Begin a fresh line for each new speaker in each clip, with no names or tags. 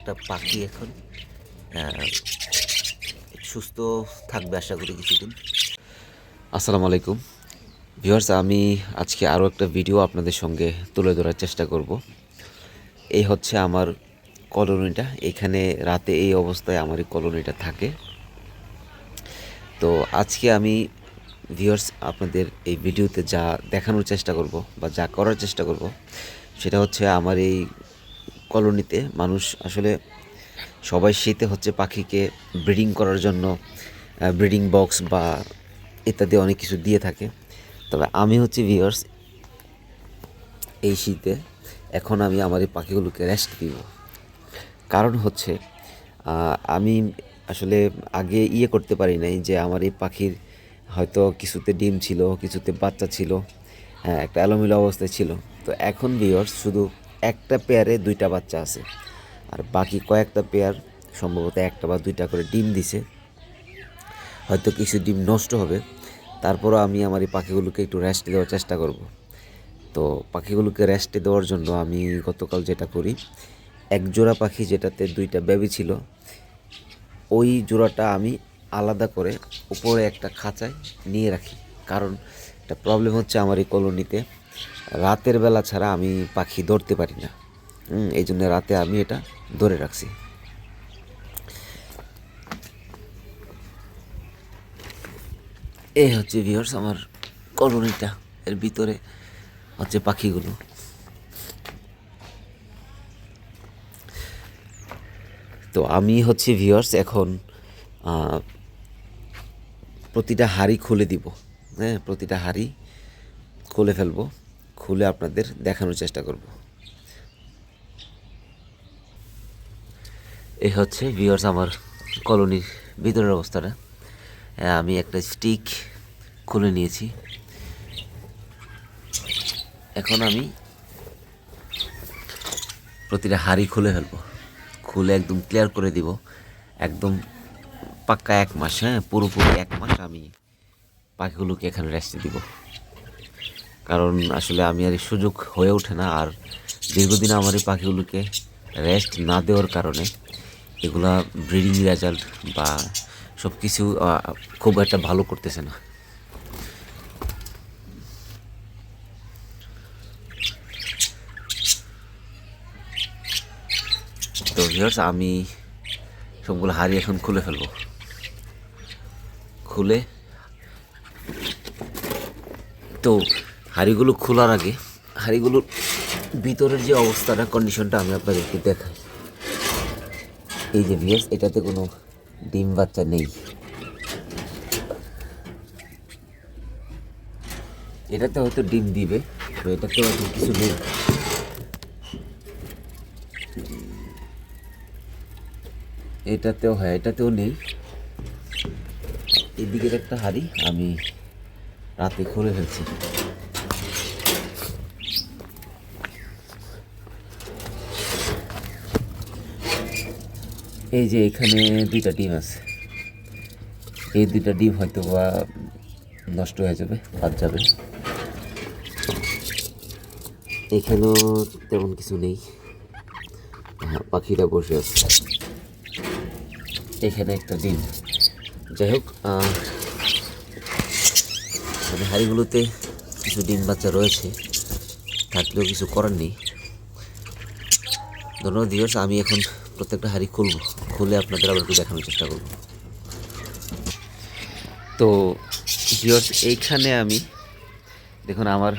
একটা পাখি এখন। সুস্থ থাকবে আশা করি কিছুদিন। আসসালামু আলাইকুম। ভিউয়ার্স, আমি আজকে আরও একটা ভিডিও আপনাদের সঙ্গে তুলে ধরার চেষ্টা করব। এই হচ্ছে আমার কলোনিটা। এখানে রাতে এই অবস্থায় আমার এই কলোনিটা থাকে। তো আজকে আমি ভিউয়ার্স, আপনাদের এই ভিডিওতে যা দেখানোর চেষ্টা করব বা যা করার চেষ্টা করব, সেটা হচ্ছে আমার এই কলোনিতে মানুষ আসলে সবাই শীতে হচ্ছে পাখিকে ব্রিডিং করার জন্য ব্রিডিং বক্স বা ইত্যাদি অনেক কিছু দিয়ে থাকে। তবে আমি হচ্ছে ভিউয়ার্স এই শীতে। এখন আমি আমার এই পাখিগুলোকে রেস্ট দিব। কারণ হচ্ছে আমি আসলে আগে ইয়ে করতে পারি নাই যে আমার এই পাখির হয়তো কিছুতে ডিম ছিল, কিছুতে বাচ্চা ছিল হ্যাঁ একটা এলোমেলো অবস্থায় ছিল। তো এখন ভিওর্স শুধু একটা পেয়ারে দুইটা বাচ্চা আছে। আর বাকি কয়েকটা পেয়ার সম্ভবত একটা বা দুইটা করে ডিম দিছে। হয়তো কিছু ডিম নষ্ট হবে। তারপরও আমি আমার এই পাখিগুলোকে একটু রেস্ট দেওয়ার চেষ্টা করব। তো পাখিগুলোকে রেস্টে দেওয়ার জন্য আমি গতকাল যেটা করি, এক জোড়া পাখি যেটাতে দুইটা বেবি ছিল, ওই জোড়াটা আমি আলাদা করে উপরে একটা খাঁচায় নিয়ে রাখি। কারণ একটা প্রবলেম হচ্ছে আমার এই কলোনিতে রাতের বেলা ছাড়া আমি পাখি ধরতে পারি না। এই জন্য রাতে আমি এটা ধরে রাখছি। এই হচ্ছে ভিউয়ার্স আমার কলোনিটা। এর ভিতরে হচ্ছে পাখিগুলো। তো আমি হচ্ছে ভিউয়ার্স এখন প্রতিটা হাড়ি খুলে দিব। হ্যাঁ প্রতিটা হাড়ি খুলে ফেলব। খুলে আপনাদের দেখানোর চেষ্টা করব। এই হচ্ছে ভিউয়ার্স আমার কলোনির ভিতরের অবস্থাটা। আমি একটা স্টিক খুলে নিয়েছি। এখন আমি প্রতিটা হাড়ি খুলে ফেলব। খুলে একদম ক্লিয়ার করে দিব। একদম পাক্কা এক মাস হ্যাঁ পুরোপুরি এক মাস আমি পাখিগুলোকে এখানে রেস্টে দিব। কারণ আসলে আমি আর সুযোগ হয়ে ওঠে না। আর দীর্ঘদিন আমার এই পাখিগুলোকে রেস্ট না দেওয়ার কারণে এগুলা ব্রিডিং রেজাল্ট বা সব কিছু খুব একটা ভালো করতেছে না। তো ভিউয়ার্স আমি সবগুলো হাড়ি এখন খুলে ফেলব। খুলে তো হাড়িগুলো খোলার আগে হাড়িগুলোর ভিতরের যে অবস্থাটা কন্ডিশনটা আমি আপনাদেরকে দেখাই। এই যে ভিউয়ার্স এটাতে কোনো ডিম বাচ্চা নেই। এটাতে হয়তো ডিম দিবে, তো এটাতে হয়তো কিছু নেই। এটাতেও হয়, এটাতেও নেই। এদিকের একটা হাড়ি আমি রাতে খুলে ফেলছি। এই যে এখানে দুইটা ডিম আছে। এই দুইটা ডিম হয়তো বা নষ্ট হয়ে যাবে বাদ যাবে। এখানেও তেমন কিছু নেই। হ্যাঁ পাখিরা বসে আছে। এখানে একটা ডিম। যাই হোক মানে হাঁড়িগুলোতে কিছু ডিম বাচ্চা রয়েছে। থাকলেও কিছু করার নেই। ধন্যবাদ দিবস আমি এখন প্রত্যেকটা হাঁড়ি খুলব খুলে আপনাদের আবার একটু দেখানোর চেষ্টা করব। তো ভিওর্স এইখানে আমি, দেখুন আমার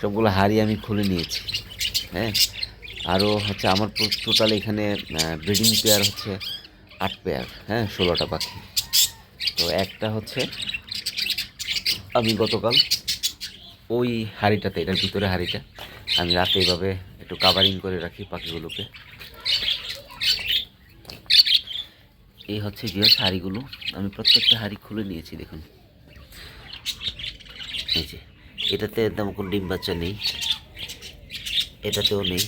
সবগুলো হাঁড়ি আমি খুলে নিয়েছি হ্যাঁ? আরও হচ্ছে আমার টোটাল এখানে ব্রিডিং পেয়ার হচ্ছে আট পেয়ার হ্যাঁ? ষোলোটা পাখি। তো একটা হচ্ছে আমি গতকাল ওই হাঁড়িটাতে, এটার ভিতরে হাঁড়িটা, আমি রাতে এইভাবে একটু কাভারিং করে রাখি পাখিগুলোকে। এই হচ্ছে গিয়ে হাঁড়িগুলো। আমি প্রত্যেকটা হাঁড়ি খুলে নিয়েছি, দেখুন। এই যে, এটাতে তেমন কোনো ডিম বাচ্চা নেই। এটাতেও নেই।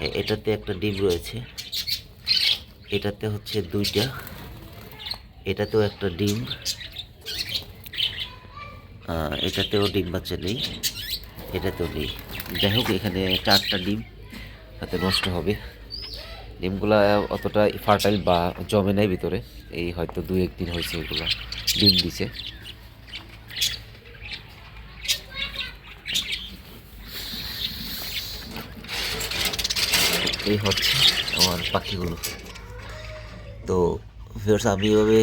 এটাতে একটা ডিম রয়েছে। এটাতে হচ্ছে দুইটা। এটাতেও একটা ডিম। এটাতেও ডিম বাচ্চা নেই। এটাতেও নেই। যাই হোক, এখানে চারটা ডিম তাতে নষ্ট হবে। ডিমগুলা অতটা ফার্টাইল বা জমে নাই ভিতরে। এই হয়তো দুই একদিন হয়েছে এগুলো ডিম দিছে। এই হচ্ছে আমার পাখিগুলো। তো ভিউয়ার্স আমি এভাবে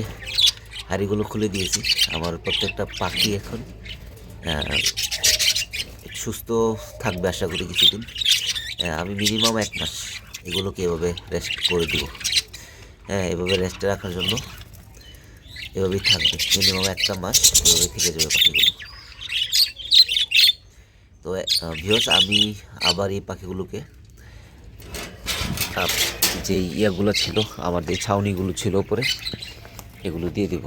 হাঁড়িগুলো খুলে দিয়েছি। আমার প্রত্যেকটা পাখি এখন সুস্থ থাকবে আশা করি কিছুদিন। আমি মিনিমাম এক মাস এগুলোকে এভাবে রেস্ট করে দিব। হ্যাঁ এভাবে রেস্টে রাখার জন্য এভাবেই থাকবে। মিনিমাম একটা মাস এভাবে থেকে যাবে পাখিগুলো। তো ভিউয়ার্স আমি আবার এই পাখিগুলোকে যে ইয়েগুলো ছিল, আমার যে ছাউনিগুলো ছিল উপরে এগুলো দিয়ে দিব।